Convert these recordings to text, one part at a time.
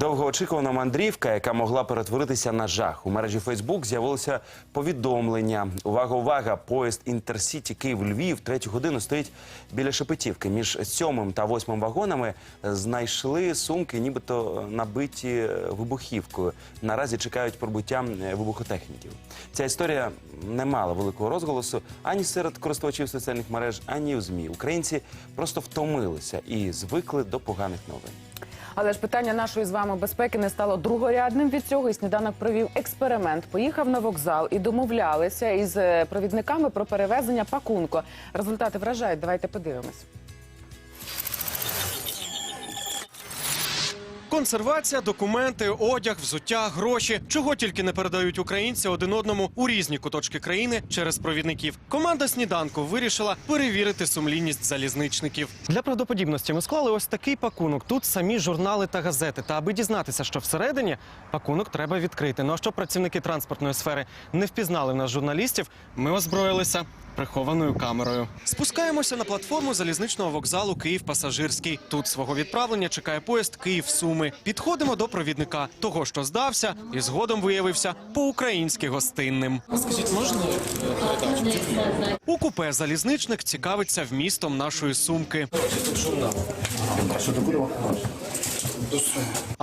Довгоочікувана мандрівка, яка могла перетворитися на жах. У мережі Фейсбук з'явилося повідомлення. Увага, увага! Поїзд Інтерсіті Київ-Львів третю годину стоїть біля Шепетівки. Між сьомим та восьмим вагонами знайшли сумки, нібито набиті вибухівкою. Наразі чекають прибуття вибухотехніків. Ця історія не мала великого розголосу ані серед користувачів соціальних мереж, ані у ЗМІ. Українці просто втомилися і звикли до поганих новин. Але ж питання нашої з вами безпеки не стало другорядним від цього. І сніданок провів експеримент. Поїхав на вокзал і домовлялися із е, провідниками про перевезення пакунку. Результати вражають. Давайте подивимось. Консервація, документи, одяг, взуття, гроші. Чого тільки не передають українці один одному у різні куточки країни через провідників. Команда сніданку вирішила перевірити сумлінність залізничників. Для правдоподібності ми склали ось такий пакунок. Тут самі журнали та газети. Та аби дізнатися, що всередині пакунок треба відкрити. Ну а щоб працівники транспортної сфери не впізнали в нас журналістів, ми озброїлися. Прихованою камерою спускаємося на платформу залізничного вокзалу Київ Пасажирський. Тут свого відправлення чекає поїзд Київ Суми. Підходимо до провідника, того що здався, і згодом виявився по-українськи гостинним. Скажіть, можна передати? У купе залізничник цікавиться вмістом нашої сумки.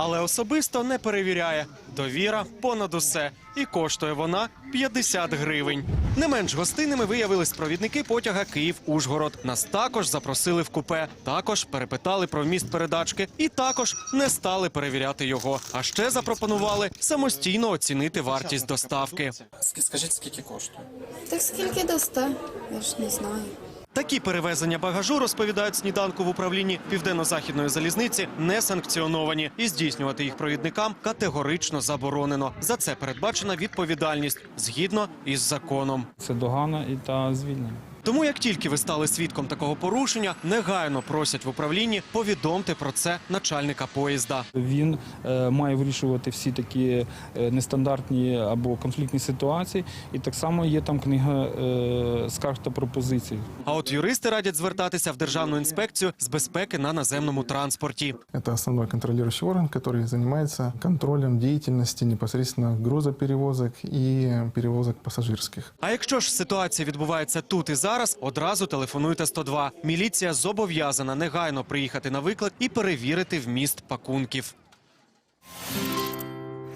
Але особисто не перевіряє. Довіра понад усе. І коштує вона 50 гривень. Не менш гостинними виявились провідники потяга Київ-Ужгород. Нас також запросили в купе, також перепитали про вміст передачки і також не стали перевіряти його. А ще запропонували самостійно оцінити вартість доставки. Ск- Скажіть, скільки коштує? Так скільки дасте? Я ж не знаю. Такі перевезення багажу розповідають сніданку в управлінні південно-західної залізниці не санкціоновані і здійснювати їх провідникам категорично заборонено. За це передбачена відповідальність згідно із законом. Це догана і та звільнення. Тому як тільки ви стали свідком такого порушення, негайно просять в управлінні повідомте про це начальника поїзда. Він е, має вирішувати всі такі е, нестандартні або конфліктні ситуації. І так само є там книга е, скарг та пропозицій. А от юристи радять звертатися в державну інспекцію з безпеки на наземному транспорті. Это основной контролирующий орган, который занимается контролем деятельности непосредственно грузоперевозок и перевозок пассажирских. А якщо ж ситуація відбувається тут і зараз, одразу телефонуйте 102. Міліція зобов'язана негайно приїхати на виклик і перевірити вміст пакунків.